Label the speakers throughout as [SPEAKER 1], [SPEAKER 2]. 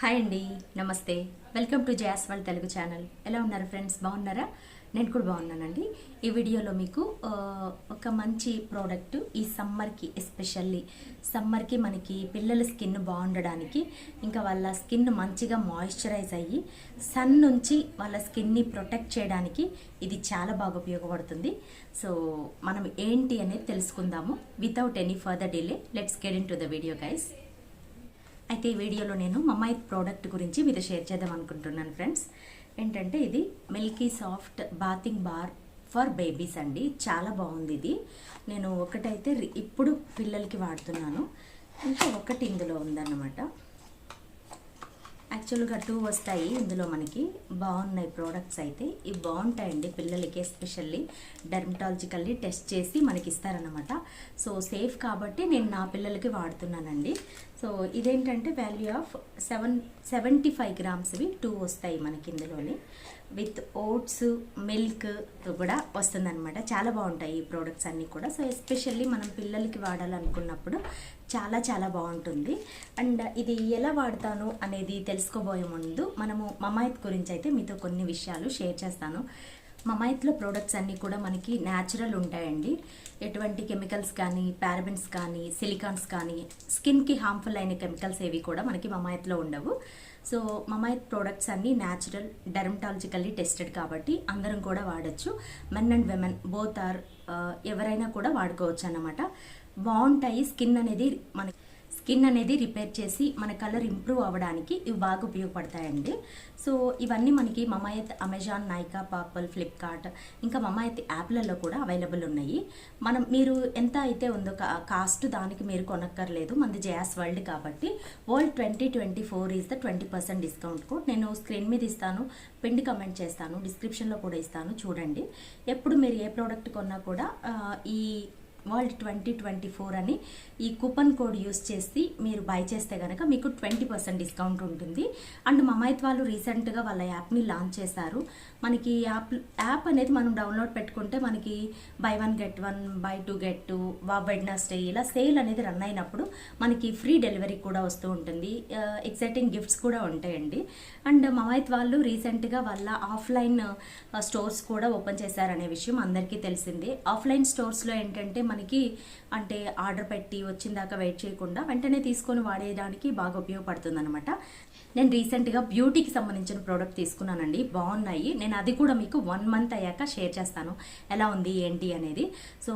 [SPEAKER 1] Hi అండి నమస్తే. Welcome to Jayaswal Telugu channel. ఎలా ఉన్నారు ఫ్రెండ్స్? బాగున్నారా? నేను కూడా బాగున్నానండి. ఈ వీడియోలో మీకు ఒక మంచి ప్రోడక్ట్ ఈ సమ్మర్కి ఎస్పెషల్లీ సమ్మర్కి మనకి పిల్లల స్కిన్ బాగుండడానికి ఇంకా వాళ్ళ స్కిన్ మంచిగా మాయిశ్చరైజ్ అయ్యి సన్ నుంచి వాళ్ళ స్కిన్ని ప్రొటెక్ట్ చేయడానికి ఇది చాలా బాగా ఉపయోగపడుతుంది. సో మనం ఏంటి అనేది తెలుసుకుందాము. Without any further delay let's get into the video guys అయితే ఈ వీడియోలో నేను మమ్మాయి ప్రోడక్ట్ గురించి మీతో షేర్ చేద్దాం అనుకుంటున్నాను ఫ్రెండ్స్ ఏంటంటే ఇది milky soft bathing bar for babies అండి. చాలా బాగుంది ఇది. నేను ఒకటైతే రి- ఇప్పుడు పిల్లలకి వాడుతున్నాను. ఇంకా ఒకటి ఇందులో ఉందన్నమాట. యాక్చువల్గా టూ వస్తాయి ఇందులో మనకి. బాగున్నాయి ప్రోడక్ట్స్ అయితే. ఇవి బాగుంటాయండి పిల్లలకి ఎస్పెషల్లీ డెర్మటాలజికల్లీ టెస్ట్ చేసి మనకి ఇస్తారనమాట సో సేఫ్ కాబట్టి నేను నా పిల్లలకి వాడుతున్నానండి. సో ఇదేంటంటే value of seven seventy five గ్రామ్స్వి two వస్తాయి మనకి ఇందులోని. విత్ ఓట్స్ మిల్క్ కూడా వస్తుందన్నమాట. చాలా బాగుంటాయి ఈ ప్రోడక్ట్స్ అన్నీ కూడా. సో ఎస్పెషల్లీ మనం పిల్లలకి వాడాలనుకున్నప్పుడు చాలా చాలా బాగుంటుంది. అండ్ ఇది ఎలా వాడతాను అనేది తెలుసుకోబోయే ముందు మనము మమాయిత్ గురించి అయితే మీతో కొన్ని విషయాలు షేర్ చేస్తాను. మమాయిత్లో ప్రోడక్ట్స్ అన్నీ కూడా మనకి న్యాచురల్ ఉంటాయండి. ఎటువంటి కెమికల్స్ కానీ పారబిన్స్ కానీ సిలికాన్స్ కానీ స్కిన్కి హార్మ్ఫుల్ అయిన కెమికల్స్ ఏవి కూడా మనకి మమాయిత్లో ఉండవు. సో మమాయిత్ ప్రోడక్ట్స్ అన్నీ న్యాచురల్ డెర్మటాలజికల్లీ టెస్టెడ్ కాబట్టి అందరం కూడా వాడచ్చు. Men and women both are ఎవరైనా కూడా వాడుకోవచ్చు అన్నమాట బాగుంటాయి స్కిన్ అనేది మనకి స్కిన్ అనేది రిపేర్ చేసి మన కలర్ ఇంప్రూవ్ అవ్వడానికి ఇవి బాగా ఉపయోగపడతాయండి. సో ఇవన్నీ మనకి మమాయత్ అమెజాన్ నైకా పాపల్ ఫ్లిప్కార్ట్ ఇంకా మమాయత్ యాప్లలో కూడా అవైలబుల్ ఉన్నాయి. మనం మీరు ఎంత అయితే ఉందో కా- కాస్ట్ దానికి మీరు కొనక్కర్లేదు. మనది జయాస్ వరల్డ్ కాబట్టి world twenty twenty four is the twenty percent discount code. నేను స్క్రీన్ మీద ఇస్తాను పిండి కమెంట్ చేస్తాను డిస్క్రిప్షన్లో కూడా ఇస్తాను. చూడండి. ఎప్పుడు మీరు ఏ ప్రోడక్ట్ కొన్నా కూడా ఈ వరల్డ్ ట్వంటీ ట్వంటీ ఫోర్ అని ఈ కూపన్ కోడ్ యూస్ చేసి మీరు బై చేస్తే కనుక మీకు ట్వంటీ పర్సెంట్ డిస్కౌంట్ ఉంటుంది. అండ్ మమైత్ వాళ్ళు రీసెంట్గా వాళ్ళ యాప్ని లాంచ్ చేశారు. మనకి యాప్ యాప్ అనేది మనం డౌన్లోడ్ పెట్టుకుంటే మనకి buy one get one buy two get two వా వెడ్నెస్డే ఇలా సేల్ అనేది రన్ అయినప్పుడు మనకి ఫ్రీ డెలివరీ కూడా వస్తూ ఉంటుంది. ఎక్సైటింగ్ గిఫ్ట్స్ కూడా ఉంటాయండి. అండ్ మమైత్ వాళ్ళు రీసెంట్గా వాళ్ళ ఆఫ్లైన్ స్టోర్స్ కూడా ఓపెన్ చేశారనే విషయం అందరికీ తెలిసిందే. ఆఫ్లైన్ స్టోర్స్లో ఏంటంటే మనకి అంటే ఆర్డర్ పెట్టి వచ్చిన దాకా వెయిట్ చేయకుండా వెంటనే తీసుకొని వాడేయడానికి బాగా ఉపయోగపడుతుంది అనమాట నేను రీసెంట్గా బ్యూటీకి సంబంధించిన ప్రోడక్ట్ తీసుకున్నానండి. బాగున్నాయి. నేను అది కూడా మీకు వన్ మంత్ అయ్యాక షేర్ చేస్తాను. ఎలా ఉంది ఏంటి అనేది. సో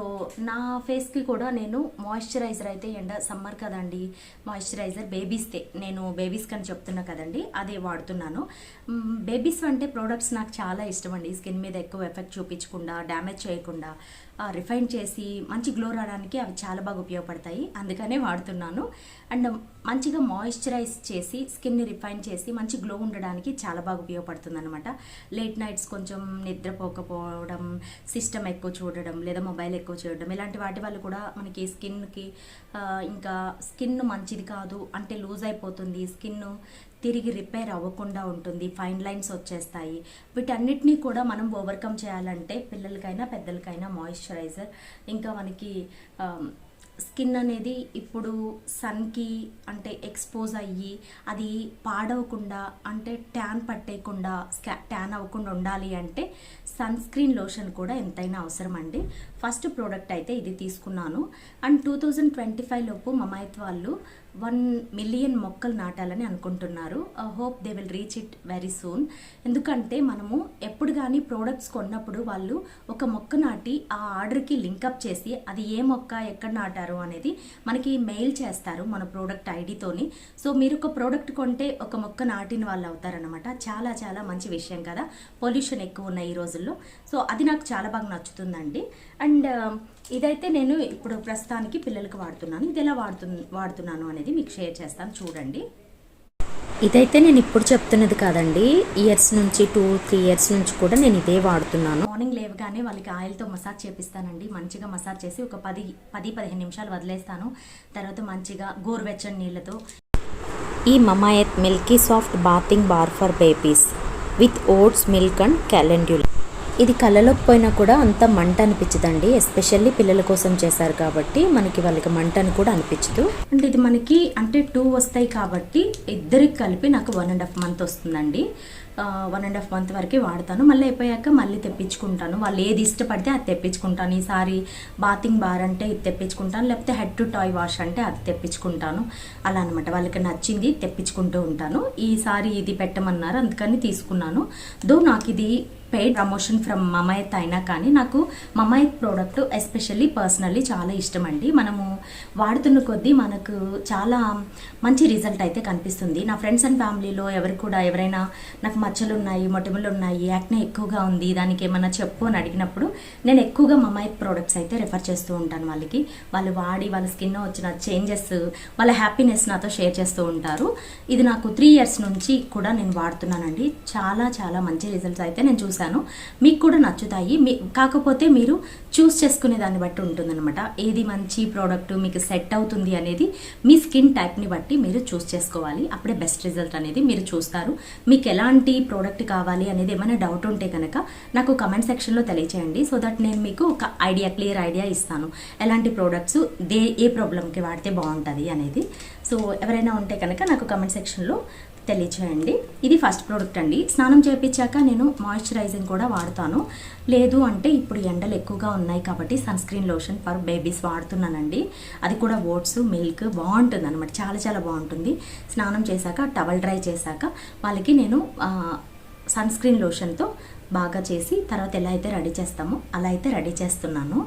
[SPEAKER 1] నా ఫేస్కి కూడా నేను మాయిశ్చరైజర్ అయితే ఎండ సమ్మర్ కదండి మాయిశ్చరైజర్ బేబీస్దే నేను బేబీస్కి అని చెప్తున్నా కదండి అదే వాడుతున్నాను. బేబీస్ అంటే ప్రోడక్ట్స్ నాకు చాలా ఇష్టం అండి. స్కిన్ మీద ఎక్కువ ఎఫెక్ట్ చూపించకుండా డ్యామేజ్ చేయకుండా రిఫైన్ చేసి మంచి గ్లో రావడానికి అవి చాలా బాగా ఉపయోగపడతాయి. అందుకనే వాడుతున్నాను. అండ్ మంచిగా మాయిశ్చరైజ్ చేసి స్కిన్ని రిఫైన్ చేసి మంచి గ్లో ఉండడానికి చాలా బాగా ఉపయోగపడుతుంది అనమాట లేట్ నైట్స్ కొంచెం నిద్రపోకపోవడం సిస్టమ్ ఎక్కువ చూడడం లేదా మొబైల్ ఎక్కువ చూడడం ఇలాంటి వాటి వల్ల కూడా మనకి స్కిన్కి ఇంకా స్కిన్ మంచిది కాదు అంటే లూజ్ అయిపోతుంది. స్కిన్ తిరిగి రిపేర్ అవ్వకుండా ఉంటుంది ఫైన్ లైన్స్ వచ్చేస్తాయి. వీటన్నిటినీ కూడా మనం ఓవర్కమ్ చేయాలంటే పిల్లలకైనా పెద్దలకైనా మాయిశ్చరైజర్. ఇంకా మనకి స్కిన్ అనేది ఇప్పుడు సన్కి అంటే ఎక్స్పోజ్ అయ్యి అది పాడవకుండా అంటే ట్యాన్ పట్టేయకుండా స్కా ట్యాన్ అవ్వకుండా ఉండాలి అంటే సన్ స్క్రీన్ లోషన్ కూడా ఎంతైనా అవసరం అండి ఫస్ట్ ప్రోడక్ట్ అయితే ఇది తీసుకున్నాను. And two thousand twenty five లోపు మమాయిత్ వాళ్ళు వన్ మిలియన్ మొక్కలు నాటాలని అనుకుంటున్నారు. Hope they will reach it very soon ఎందుకంటే మనము ఎప్పుడు కానీ ప్రోడక్ట్స్ కొన్నప్పుడు వాళ్ళు ఒక మొక్క నాటి ఆ ఆర్డర్కి లింకప్ చేసి అది ఏ మొక్క ఎక్కడ నాటారు అనేది మనకి మెయిల్ చేస్తారు మన ప్రోడక్ట్ ఐడితోని సో మీరు ఒక ప్రోడక్ట్ కొంటే ఒక మొక్క నాటిన వాళ్ళు అవుతారనమాట చాలా చాలా మంచి విషయం కదా. పొల్యూషన్ ఎక్కువ ఉన్నాయి ఈ రోజుల్లో. సో అది నాకు చాలా బాగా నచ్చుతుందండి. అండ్ um, ఇదైతే నేను ఇప్పుడు ప్రస్తుతానికి పిల్లలకు వాడుతున్నాను. ఇది ఎలా వాడుతు వాడుతున్నాను అనేది మీకు షేర్ చేస్తాను. చూడండి. ఇదైతే నేను ఇప్పుడు చెప్తున్నది కాదండి. ఇయర్స్ నుంచి టూ త్రీ ఇయర్స్ నుంచి కూడా నేను ఇదే వాడుతున్నాను. మార్నింగ్ లేవగానే వాళ్ళకి ఆయిల్తో మసాజ్ చేపిస్తానండి. మంచిగా మసాజ్ చేసి ఒక పది పది పదిహేను నిమిషాలు వదిలేస్తాను. తర్వాత మంచిగా గోరువెచ్చని నీళ్ళతో.
[SPEAKER 2] ఈ Mamaearth milky soft bathing bar for babies with oats milk and calendula. ఇది కళ్ళలోకి పోయినా కూడా అంత మంట అనిపించదండి. ఎస్పెషల్లీ పిల్లల కోసం చేశారు కాబట్టి మనకి వాళ్ళకి మంట అని కూడా అనిపించదు.
[SPEAKER 1] అండ్ ఇది మనకి అంటే టూ వస్తాయి కాబట్టి ఇద్దరికి కలిపి నాకు వన్ అండ్ హాఫ్ మంత్ వస్తుందండి. వన్ అండ్ హాఫ్ మంత్ వరకు వాడతాను. మళ్ళీ అయిపోయాక మళ్ళీ తెప్పించుకుంటాను. వాళ్ళు ఏది ఇష్టపడితే అది తెప్పించుకుంటాను. ఈసారి బాతింగ్ బార్ అంటే ఇది తెప్పించుకుంటాను. లేకపోతే హెడ్ టు టాయ్ వాష్ అంటే అది తెప్పించుకుంటాను. అలా అనమాట వాళ్ళకి నచ్చింది తెప్పించుకుంటూ ఉంటాను. ఈసారి ఇది పెట్టమన్నారు. అందుకని తీసుకున్నాను. దో నాకు ఇది పెయిడ్ ప్రమోషన్ ఫ్రమ్ మమాయత్ అయినా కానీ నాకు మమాయత్ ప్రోడక్ట్ ఎస్పెషల్లీ పర్సనల్లీ చాలా ఇష్టం అండి మనము వాడుతున్న కొద్దీ మనకు చాలా మంచి రిజల్ట్ అయితే కనిపిస్తుంది. నా ఫ్రెండ్స్ అండ్ ఫ్యామిలీలో ఎవరు కూడా ఎవరైనా నాకు మచ్చలు ఉన్నాయి మొటిమలు ఉన్నాయి యాక్నే ఎక్కువగా ఉంది దానికి ఏమైనా చెప్పు అని అడిగినప్పుడు నేను ఎక్కువగా మమ్మాయి ప్రోడక్ట్స్ అయితే రెఫర్ చేస్తూ ఉంటాను వాళ్ళకి. వాళ్ళు వాడి వాళ్ళ స్కిన్ వచ్చిన చేంజెస్ వాళ్ళ హ్యాపీనెస్ నాతో షేర్ చేస్తూ ఉంటారు. ఇది నాకు త్రీ ఇయర్స్ నుంచి కూడా నేను వాడుతున్నానండి. చాలా చాలా మంచి రిజల్ట్స్ అయితే నేను చూశాను. మీకు కూడా నచ్చుతాయి. మీ కాకపోతే మీరు చూస్ చేసుకునే దాన్ని బట్టి ఉంటుందన్నమాట. ఏది మంచి ప్రోడక్ట్ మీకు సెట్ అవుతుంది అనేది మీ స్కిన్ టైప్ని బట్టి మీరు చూస్ చేసుకోవాలి. అప్పుడే బెస్ట్ రిజల్ట్ అనేది మీరు చూస్తారు. మీకు ఎలాంటి ఈ ప్రోడక్ట్ కావాలి అనేది ఏమైనా డౌట్ ఉంటే కనుక నాకు కమెంట్ సెక్షన్లో తెలియచేయండి. సో దట్ నేను మీకు ఒక ఐడియా క్లియర్ ఐడియా ఇస్తాను. ఎలాంటి ప్రోడక్ట్స్ దే ఏ ప్రాబ్లంకి వాడితే బాగుంటుంది అనేది. సో ఎవరైనా ఉంటే కనుక నాకు కమెంట్ సెక్షన్లో తెలియచేయండి. ఇది ఫస్ట్ ప్రోడక్ట్ అండి. స్నానం చేయించాక నేను మాయిశ్చరైజింగ్ కూడా వాడతాను. లేదు అంటే ఇప్పుడు ఎండలు ఎక్కువగా ఉన్నాయి కాబట్టి sunscreen lotion for babies వాడుతున్నానండి. అది కూడా ఓట్స్ మిల్క్ బాగుంటుంది అనమాట చాలా చాలా బాగుంటుంది. స్నానం చేశాక టవల్ డ్రై చేశాక వాళ్ళకి నేను సన్ స్క్రీన్ లోషన్తో బాగా చేసి తర్వాత ఎలా అయితే రెడీ చేస్తామో అలా అయితే రెడీ చేస్తున్నాను.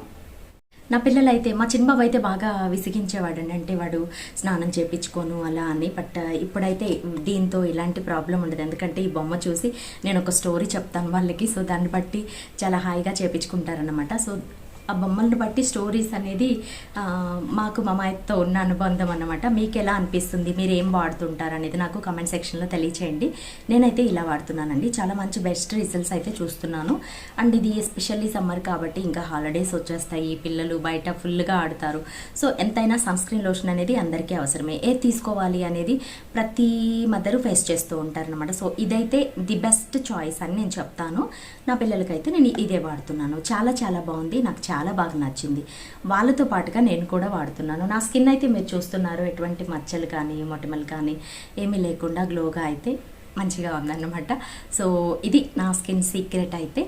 [SPEAKER 1] నా పిల్లలు అయితే మా చిన్నబాబు అయితే బాగా విసిగించేవాడండి. అంటే వాడు స్నానం చేయించుకోను అలా అని బట్ ఇప్పుడైతే దీంతో ఇలాంటి ప్రాబ్లం ఉండదు. ఎందుకంటే ఈ బొమ్మ చూసి నేను ఒక స్టోరీ చెప్తాను వాళ్ళకి. సో దాన్ని బట్టి చాలా హాయిగా చేయించుకుంటారనమాట సో ఆ బొమ్మలను బట్టి స్టోరీస్ అనేది మాకు మా మాయతో ఉన్న అనుబంధం అన్నమాట. మీకు ఎలా అనిపిస్తుంది? మీరు ఏం వాడుతుంటారు అనేది నాకు కమెంట్ సెక్షన్లో తెలియచేయండి. నేనైతే ఇలా వాడుతున్నానండి. చాలా మంచి బెస్ట్ రిజల్ట్స్ అయితే చూస్తున్నాను. అండ్ ఇది ఎస్పెషల్లీ సమ్మర్ కాబట్టి ఇంకా హాలిడేస్ వచ్చేస్తాయి. పిల్లలు బయట ఫుల్గా ఆడతారు. సో ఎంతైనా సన్ స్క్రీన్ లోషన్ అనేది అందరికీ అవసరమే. ఏది తీసుకోవాలి అనేది ప్రతి మదరు ఫేస్ చేస్తూ ఉంటారనమాట సో ఇదైతే ది బెస్ట్ చాయిస్ అని నేను చెప్తాను. నా పిల్లలకైతే నేను ఇదే వాడుతున్నాను. చాలా చాలా బాగుంది. నాకు చాలా చాలా బాగా నచ్చింది. వాళ్ళతో పాటుగా నేను కూడా వాడుతున్నాను. నా స్కిన్ అయితే మీరు చూస్తున్నారు. ఎటువంటి మచ్చలు కానీ మొటిమలు కానీ ఏమీ లేకుండా గ్లోగా అయితే మంచిగా ఉందన్నమాట. సో ఇది నా స్కిన్ సీక్రెట్ అయితే.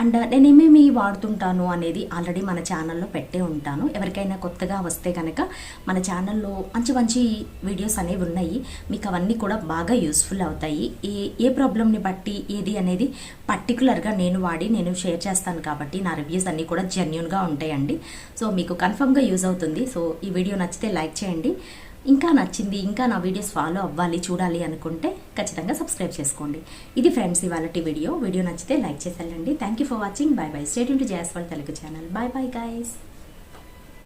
[SPEAKER 1] అండ్ నేను ఏమేమి వాడుతుంటాను అనేది ఆల్రెడీ మన ఛానల్లో పెట్టే ఉంటాను. ఎవరికైనా కొత్తగా వస్తే కనుక మన ఛానల్లో మంచి మంచి వీడియోస్ అనేవి ఉన్నాయి. మీకు అవన్నీ కూడా బాగా యూస్ఫుల్ అవుతాయి. ఏ ఏ ప్రాబ్లమ్ని బట్టి ఏది అనేది పర్టికులర్గా నేను వాడి నేను షేర్ చేస్తాను కాబట్టి నా రివ్యూస్ అన్నీ కూడా జెన్యున్గా ఉంటాయండి. సో మీకు కన్ఫర్మ్గా యూజ్ అవుతుంది. సో ఈ వీడియో నచ్చితే లైక్ చేయండి. ఇంకా నచ్చింది ఇంకా నా వీడియోస్ ఫాలో అవ్వాలి చూడాలి అనుకుంటే ఖచ్చితంగా సబ్స్క్రైబ్ చేసుకోండి. ఇది ఫ్రెండ్స్ ఇవాళ వీడియో వీడియో నచ్చితే లైక్ చేసేయండి thank you for watching bye bye stay tuned into Jayaswal Telugu channel bye bye guys